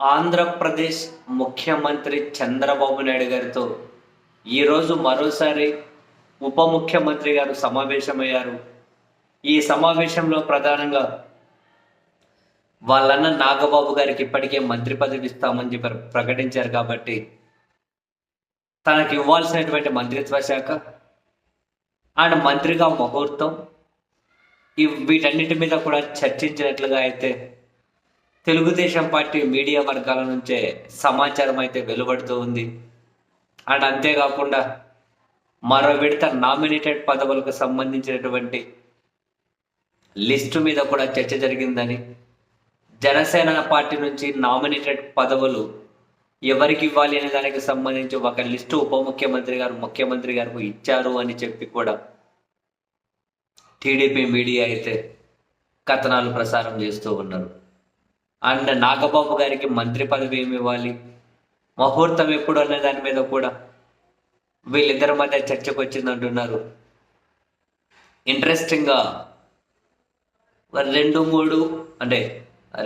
ఆంధ్రప్రదేశ్ ముఖ్యమంత్రి చంద్రబాబు నాయుడు గారితో ఈరోజు మరోసారి ఉప ముఖ్యమంత్రి గారు సమావేశమయ్యారు. ఈ సమావేశంలో ప్రధానంగా వాళ్ళన్న నాగబాబు గారికి ఇప్పటికే మంత్రి పదవి ఇస్తామని చెప్పి ప్రకటించారు కాబట్టి తనకి ఇవ్వాల్సినటువంటి మంత్రిత్వ శాఖ అండ్ మంత్రిగా ముహూర్తం ఈ వీటన్నిటి మీద కూడా చర్చించినట్లుగా అయితే తెలుగుదేశం పార్టీ మీడియా వర్గాల నుంచే సమాచారం అయితే వెలువడుతూ ఉంది. అండ్ అంతేకాకుండా మరో విడత నామినేటెడ్ పదవులకు సంబంధించినటువంటి లిస్టు మీద కూడా చర్చ జరిగిందని జనసేన పార్టీ నుంచి నామినేటెడ్ పదవులు ఎవరికి ఇవ్వాలి అనే దానికి సంబంధించి ఒక లిస్టు ఉప ముఖ్యమంత్రి గారు ముఖ్యమంత్రి గారికి ఇచ్చారు అని చెప్పి కూడా టీడీపీ మీడియా అయితే కథనాలు ప్రసారం చేస్తూ ఉన్నారు. అండ్ నాగబాబు గారికి మంత్రి పదవి ఏమి ఇవ్వాలి? ముహూర్తం ఎప్పుడు అనే దాని మీద కూడా వీళ్ళిద్దరి మధ్య చర్చకు వచ్చింది అంటున్నారు ఇంట్రెస్టింగ్గా రెండు మూడు అంటే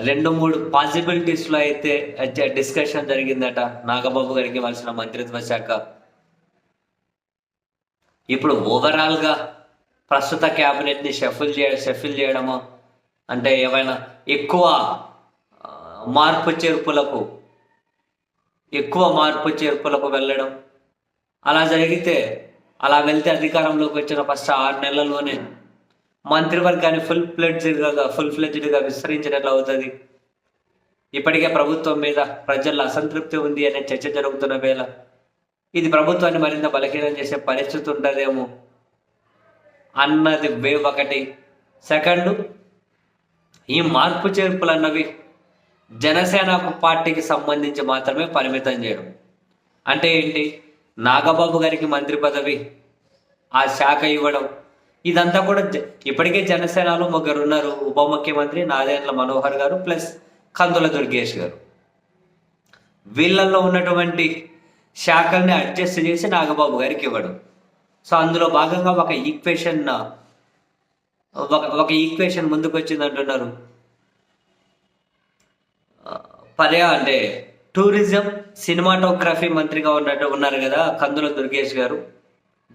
రెండు మూడు పాసిబిలిటీస్లో అయితే డిస్కషన్ జరిగిందట నాగబాబు గారికి ఇవ్వాల్సిన మంత్రిత్వ శాఖ. ఇప్పుడు ఓవరాల్గా ప్రస్తుత క్యాబినెట్ని షఫిల్ చేయ షఫిల్ చేయడము? అంటే ఏమైనా ఎక్కువ మార్పు చేర్పులకు ఎక్కువ మార్పు చేర్పులకు వెళ్ళడం. అలా జరిగితే అలా వెళ్తే అధికారంలోకి వచ్చిన ఫస్ట్ ఆరు నెలల్లోనే మంత్రివర్గాన్ని ఫుల్ ఫ్లెడ్జ్డ్గా ఫుల్ ఫ్లెడ్జ్డ్గా విస్తరించినట్లు అవుతుంది. ఇప్పటికే ప్రభుత్వం మీద ప్రజల్లో అసంతృప్తి ఉంది అనే చర్చ జరుగుతున్న వేళ ఇది ప్రభుత్వాన్ని మరింత బలహీనం చేసే పరిస్థితి ఉంటుందేమో అన్నది వేవ్ ఒకటి. సెకండ్ ఈ మార్పు చేర్పులు అన్నవి జనసేన పార్టీకి సంబంధించి మాత్రమే పరిమితం చేయడం. అంటే ఏంటి? నాగబాబు గారికి మంత్రి పదవి ఆ శాఖ ఇవ్వడం. ఇదంతా కూడా జ- ఇప్పటికే జనసేనలో ముగ్గురు ఉన్నారు. ఉప ముఖ్యమంత్రి నాదేండ్ల మనోహర్ గారు ప్లస్ కందుల దుర్గేష్ గారు. వీళ్ళల్లో ఉన్నటువంటి శాఖల్ని అడ్జస్ట్ చేసి నాగబాబు గారికి ఇవ్వడం. సో అందులో భాగంగా ఒక ఈక్వేషన్ ఒక ఒక ఈక్వేషన్ ముందుకు వచ్చింది అంటున్నారు పర్యా అంటే టూరిజం సినిమాటోగ్రఫీ మంత్రిగా ఉన్నట్టు ఉన్నారు కదా కందుల దుర్గేష్ గారు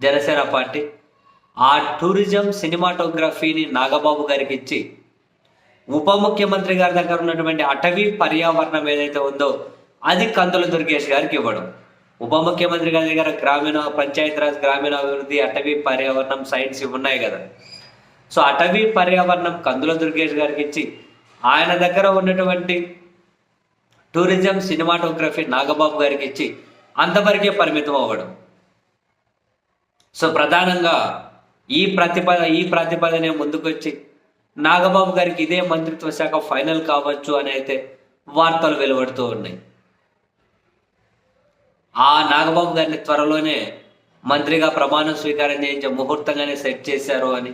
జనసేన పార్టీ. ఆ టూరిజం సినిమాటోగ్రఫీని నాగబాబు గారికి ఇచ్చి ఉప ముఖ్యమంత్రి గారి దగ్గర ఉన్నటువంటి అటవీ పర్యావరణం ఏదైతే ఉందో అది కందుల దుర్గేష్ గారికి ఇవ్వడం. ఉప ముఖ్యమంత్రి గారి దగ్గర గ్రామీణ పంచాయతీరాజ్ గ్రామీణాభివృద్ధి అటవీ పర్యావరణం సైన్స్ ఇవి ఉన్నాయి కదా. సో అటవీ పర్యావరణం కందుల దుర్గేష్ గారికి ఇచ్చి ఆయన దగ్గర ఉన్నటువంటి టూరిజం సినిమాటోగ్రఫీ నాగబాబు గారికి ఇచ్చి అంతవరకే పరిమితం అవ్వడం. సో ప్రధానంగా ఈ ప్రతిపద ఈ ప్రతిపాదనే ముందుకొచ్చి నాగబాబు గారికి ఇదే మంత్రిత్వ శాఖ ఫైనల్ కావచ్చు అని అయితే వార్తలు వెలువడుతూ ఉన్నాయి. ఆ నాగబాబు గారిని త్వరలోనే మంత్రిగా ప్రమాణం స్వీకారం చేయించే ముహూర్తంగానే సెట్ చేశారు అని.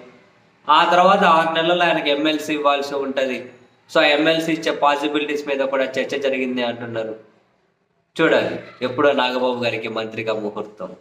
ఆ తర్వాత ఆరు నెలల్లో ఆయనకు ఎమ్మెల్సీ ఇవ్వాల్సి ఉంటుంది. సో ఆ ఎమ్మెల్సీ ఇచ్చే పాసిబిలిటీస్ మీద కూడా చర్చ జరిగింది అంటున్నారు. చూడాలి. ఎప్పుడో నాగబాబు గారికి మంత్రిగా ముహూర్తం.